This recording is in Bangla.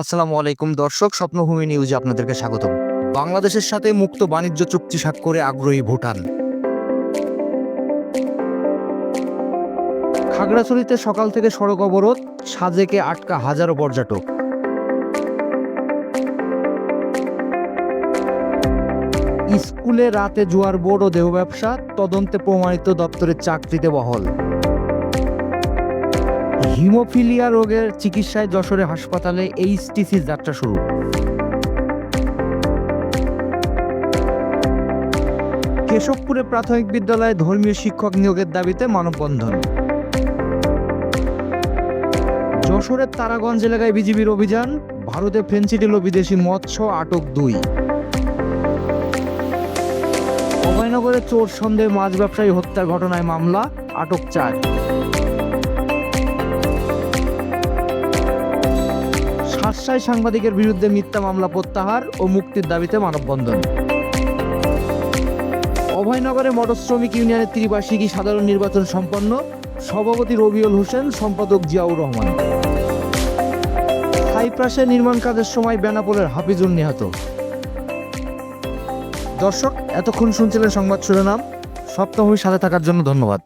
আসসালামু আলাইকুম দর্শক, স্বপ্নভূমি নিউজে আপনাদেরকে স্বাগত বাংলাদেশের সাথে মুক্ত বাণিজ্য চুক্তি স্বাক্ষরে আগ্রহী ভুটান। খাগড়াছড়িতে সকাল থেকে সড়ক অবরোধ, সাজেকে আটকা হাজারো পর্যটক। স্কুলে রাতে জুয়ার বোর্ড ও দেহ ব্যবসা, তদন্তে প্রমাণিত দপ্তরের চাকরিতে বহল। হিমোফিলিয়া রোগের চিকিৎসায় যশোরে হাসপাতালে এইচটিসি যাত্রা শুরু। কেশবপুরে প্রাথমিক বিদ্যালয়ে ধর্মীয় শিক্ষক নিয়োগের দাবিতে মানববন্ধন। যশোরের তারাগঞ্জ এলাকায় বিজিবির অভিযান, ভারতে ফেন্সিডিল ও বিদেশি মৎস্য আটক দুই। অভয়নগরে চোর সন্দেহে মাছ ব্যবসায়ী হত্যার ঘটনায় মামলা, আটক চার। শাসায় সাংবাদিকের বিরুদ্ধে মিথ্যা মামলা প্রত্যাহার ও মুক্তির দাবিতে মানববন্ধন। অভয়নগরে মোটর শ্রমিক ইউনিয়নের ত্রিবার্ষিকী সাধারণ নির্বাচন সম্পন্ন সভাপতি রবিউল হোসেন, সম্পাদক জিয়াউর রহমান। সাইপ্রাসে নির্মাণ কাজের সময় বেনাপোলের হাফিজুল নিহত। দর্শক, এতক্ষণ শুনছিলেন সংবাদ শিরোনাম। সপ্তমীর সাথে থাকার জন্য ধন্যবাদ।